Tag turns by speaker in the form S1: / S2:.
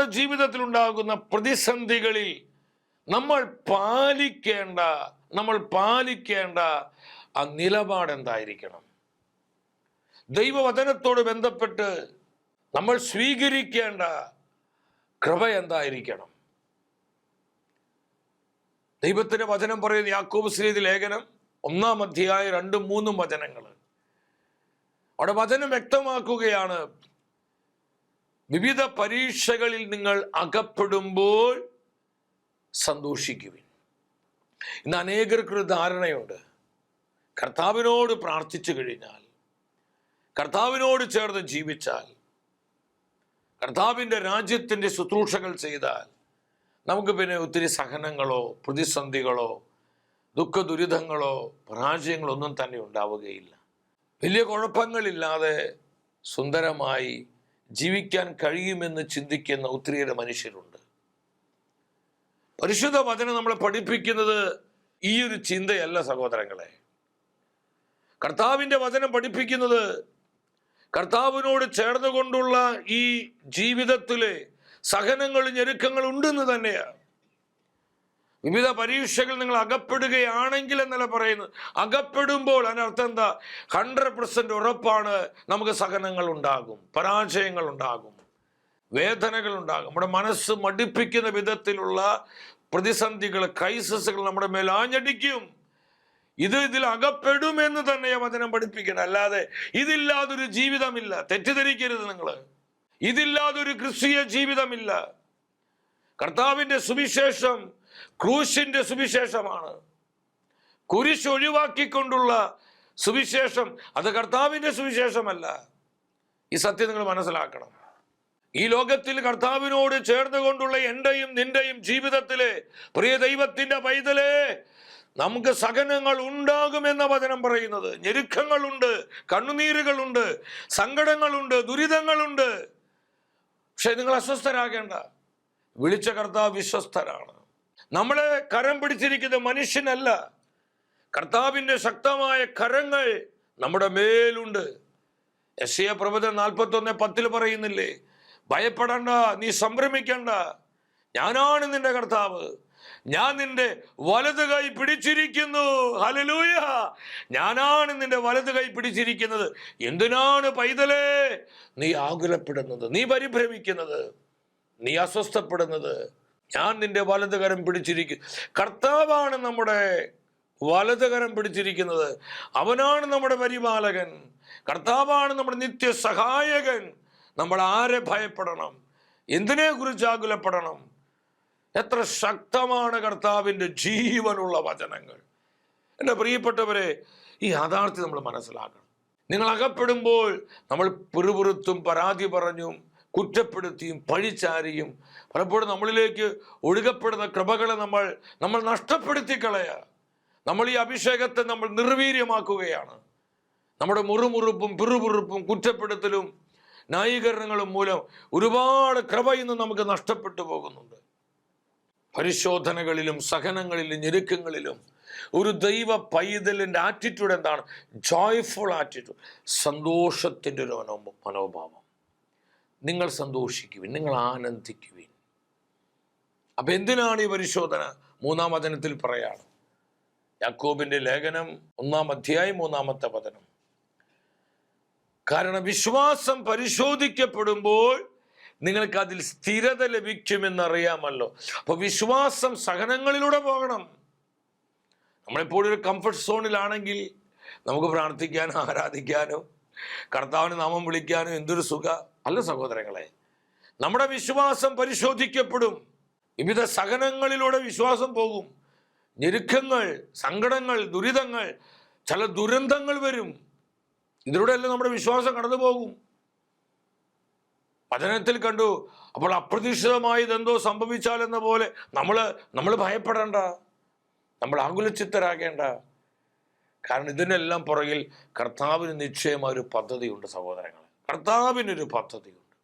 S1: നമ്മുടെ ജീവിതത്തിൽ ഉണ്ടാകുന്ന പ്രതിസന്ധികളിൽ നമ്മൾ പാലിക്കേണ്ട നമ്മൾ പാലിക്കേണ്ട ആ നിലപാട് എന്തായിരിക്കണം? ദൈവവചനത്തോട് ബന്ധപ്പെട്ട് നമ്മൾ സ്വീകരിക്കേണ്ട കൃപ എന്തായിരിക്കണം? ദൈവത്തിന്റെ വചനം പറയുന്ന യാക്കോബ് ശ്രീതി ലേഖനം ഒന്നാം അധ്യായ രണ്ടും മൂന്നും വചനങ്ങൾ. അവിടെ വചനം വ്യക്തമാക്കുകയാണ്. വിവിധ പരീക്ഷകളിൽ നിങ്ങൾ അകപ്പെടുമ്പോൾ സന്തോഷിക്കുവിൻ. ഇന്ന് അനേകർക്കൊരു ധാരണയുണ്ട്. കർത്താവിനോട് പ്രാർത്ഥിച്ചു കഴിഞ്ഞാൽ കർത്താവിനോട് ചേർന്ന് ജീവിച്ചാൽ കർത്താവിന്റെ രാജ്യത്തിന്റെ ശുശ്രൂഷകൾ ചെയ്താൽ നമുക്ക് പിന്നെ ഒത്തിരി സഹനങ്ങളോ പ്രതിസന്ധികളോ ദുഃഖ ദുരിതങ്ങളോ പരാജയങ്ങളോ ഒന്നും തന്നെ ഉണ്ടാവുകയില്ല. വലിയ കുഴപ്പങ്ങളില്ലാതെ സുന്ദരമായി ജീവിക്കാൻ കഴിയുമെന്ന് ചിന്തിക്കുന്ന ഒത്തിരിയേറെ മനുഷ്യരുണ്ട്. പരിശുദ്ധ വചനം നമ്മളെ പഠിപ്പിക്കുന്നത് ഈ ഒരു ചിന്തയല്ല സഹോദരങ്ങളെ. കർത്താവിന്റെ വചനം പഠിപ്പിക്കുന്നത് കർത്താവിനോട് ചേർന്നുകൊണ്ടുള്ള ഈ ജീവിതത്തിലെ സഹനങ്ങളും ഞെരുക്കങ്ങളും ഉണ്ടെന്ന് തന്നെയാണ്. വിവിധ പരീക്ഷകൾ നിങ്ങൾ അകപ്പെടുകയാണെങ്കിൽ എന്നല്ല പറയുന്നത്. അകപ്പെടുമ്പോൾ അതിനർത്ഥം എന്താ? ഹൺഡ്രഡ് പെർസെന്റ് ഉറപ്പാണ് നമുക്ക് സഹനങ്ങൾ ഉണ്ടാകും പരാജയങ്ങൾ ഉണ്ടാകും വേദനകൾ ഉണ്ടാകും. നമ്മുടെ മനസ്സ് മടിപ്പിക്കുന്ന വിധത്തിലുള്ള പ്രതിസന്ധികൾ ക്രൈസിസുകൾ നമ്മുടെ മേൽ ആഞ്ഞടിക്കും. ഇത് ഇതിൽ അകപ്പെടുമെന്ന് തന്നെ വചനം പഠിപ്പിക്കണം അല്ലാതെ ഇതില്ലാതൊരു ജീവിതമില്ല. തെറ്റിദ്ധരിക്കരുത് നിങ്ങൾ. ഇതില്ലാതൊരു ക്രിസ്തീയ ജീവിതമില്ല. കർത്താവിന്റെ സുവിശേഷം ക്രൂശിന്റെ സുവിശേഷമാണ്. കുരിശ് ഒഴിവാക്കിക്കൊണ്ടുള്ള സുവിശേഷം അത് കർത്താവിന്റെ സുവിശേഷമല്ല. ഈ സത്യം നിങ്ങൾ മനസ്സിലാക്കണം. ഈ ലോകത്തിൽ കർത്താവിനോട് ചേർന്നുകൊണ്ടുള്ള എന്റെയും നിന്റെയും ജീവിതത്തിലെ പ്രിയ ദൈവത്തിന്റെ പൈതലേ നമുക്ക് സഹനങ്ങൾ ഉണ്ടാകുമെന്ന വചനം പറയുന്നത്. ഞെരുക്കങ്ങളുണ്ട് കണ്ണുനീരുകളുണ്ട് സങ്കടങ്ങളുണ്ട് ദുരിതങ്ങളുണ്ട്. പക്ഷെ നിങ്ങൾ അസ്വസ്ഥരാകേണ്ട. വിളിച്ച കർത്താവ് വിശ്വസ്തരാണ് നമ്മളെ കരം പിടിച്ചിരിക്കുന്ന മനുഷ്യനല്ല. കർത്താവിന്റെ ശക്തമായ കരങ്ങൾ നമ്മുടെ മേലുണ്ട്. എസ് എ നാൽപ്പത്തി ഒന്ന് പത്തിൽ പറയുന്നില്ലേ ഭയപ്പെടണ്ട നീ സംഭ്രമിക്കണ്ട. ഞാനാണ് നിന്റെ കർത്താവ്. ഞാൻ നിന്റെ വലത് കൈ പിടിച്ചിരിക്കുന്നു. ഹലലൂയ ഞാനാണ് നിന്റെ വലത് കൈ പിടിച്ചിരിക്കുന്നത്. എന്തിനാണ് പൈതലേ? നീ ആകുലപ്പെടുന്നത്. നീ പരിഭ്രമിക്കുന്നത്. നീ അസ്വസ്ഥപ്പെടുന്നത്. ഞാൻ നിന്റെ വലതുകരം പിടിച്ചിരിക്കും കർത്താവാണ് നമ്മുടെ വലതുകരം പിടിച്ചിരിക്കുന്നത്. അവനാണ് നമ്മുടെ പരിപാലകൻ. കർത്താവാണ് നമ്മുടെ നിത്യ സഹായകൻ നമ്മൾ ആരെ ഭയപ്പെടണം? എന്തിനെ കുറിച്ച് ആകുലപ്പെടണം? എത്ര ശക്തമാണ് കർത്താവിന്റെ ജീവനുള്ള വചനങ്ങൾ. എന്റെ പ്രിയപ്പെട്ടവരെ ഈ യാഥാർത്ഥ്യം നമ്മൾ മനസ്സിലാക്കണം. നിങ്ങൾ അകപ്പെടുമ്പോൾ നമ്മൾ പിറുപിറുത്തും പരാതി പറഞ്ഞും. കുറ്റപ്പെടുത്തിയും പഴിച്ചാരിയും പലപ്പോഴും നമ്മളിലേക്ക് ഒഴുകപ്പെടുന്ന കൃപകളെ നമ്മൾ നമ്മൾ നഷ്ടപ്പെടുത്തി കളയുക നമ്മൾ ഈ അഭിഷേകത്തെ നമ്മൾ നിർവീര്യമാക്കുകയാണ്. നമ്മുടെ മുറുമുറുപ്പും പിറുപുറുപ്പും കുറ്റപ്പെടുത്തലും ന്യായീകരണങ്ങളും മൂലം ഒരുപാട് കൃപ ഇന്ന് നമുക്ക് നഷ്ടപ്പെട്ടു പോകുന്നുണ്ട്. പരിശോധനകളിലും സഹനങ്ങളിലും ഞെരുക്കങ്ങളിലും ഒരു ദൈവ പൈതലിന്റെ ആറ്റിറ്റ്യൂഡ് എന്താണ്? ജോയ്ഫുൾ ആറ്റിറ്റ്യൂഡ് സന്തോഷത്തിന്റെ ഒരു മനോഭാവം. നിങ്ങൾ സന്തോഷിക്കുവിൻ നിങ്ങൾ ആനന്ദിക്കുവിൻ. അപ്പം എന്തിനാണ് ഈ പരിശോധന? മൂന്നാം വചനത്തിൽ പറയാണ്. യാക്കോബിന്റെ ലേഖനം ഒന്നാം അധ്യായം മൂന്നാമത്തെ വചനം. കാരണം വിശ്വാസം പരിശോധിക്കപ്പെടുമ്പോൾ നിങ്ങൾക്ക് അതിൽ സ്ഥിരത ലഭിക്കുമെന്നറിയാമല്ലോ. അപ്പൊ വിശ്വാസം സഹനങ്ങളിലൂടെ പോകണം. നമ്മളെപ്പോഴും ഒരു കംഫർട്ട് സോണിലാണെങ്കിൽ നമുക്ക് പ്രാർത്ഥിക്കാനോ ആരാധിക്കാനോ കർത്താവിന് നാമം വിളിക്കാനോ എന്തൊരു സുഖ. അല്ല സഹോദരങ്ങളെ നമ്മുടെ വിശ്വാസം പരിശോധിക്കപ്പെടും. വിവിധ സഹനങ്ങളിലൂടെ വിശ്വാസം പോകും. ഞെരുക്കങ്ങൾ സങ്കടങ്ങൾ ദുരിതങ്ങൾ ചില ദുരന്തങ്ങൾ വരും. ഇതിലൂടെ അല്ല നമ്മുടെ വിശ്വാസം കടന്നു പോകും. വചനത്തിൽ കണ്ടു അപ്പോൾ അപ്രതീക്ഷിതമായത് എന്തോ സംഭവിച്ചാൽ എന്ന പോലെ നമ്മൾ നമ്മൾ ഭയപ്പെടേണ്ട. നമ്മൾ ആകുലചിത്തരാകേണ്ട. കാരണം ഇതിനെല്ലാം പുറകിൽ കർത്താവിന് നിശ്ചയമായ ഒരു പദ്ധതിയുണ്ട് സഹോദരങ്ങളെ. കർത്താവിനൊരു പദ്ധതിയുണ്ട്